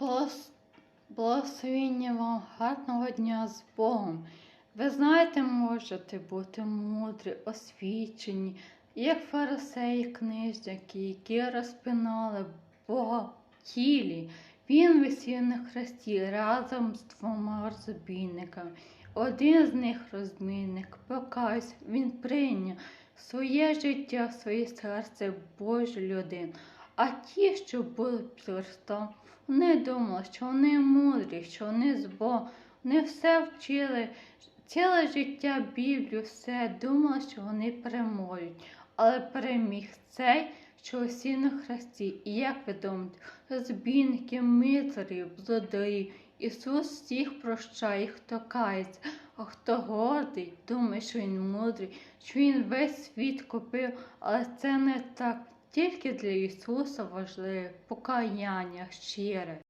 Благос- Благословіння вам гарного дня з Богом. Ви знаєте, можете бути мудрі, освічені, як фарисеї книжники, які розпинали Бога тілі. Він висів на хресті разом з двома розбійниками. Один з них розбійник, покайся, він прийняв своє життя, своє серце Божу людину. А ті, що були під Христом, вони думали, що вони мудрі, що вони з Богом, вони все вчили, ціле життя Біблію, все думали, що вони переможуть. Але переміг цей, що усі на хресті. І як ви думаєте, розбійники, митарів, злодеїв, Ісус всіх прощає, хто кається, а хто гордий, думає, що він мудрий, що він весь світ купив, але це не так. Тільки для Ісуса важливе покаяння щире.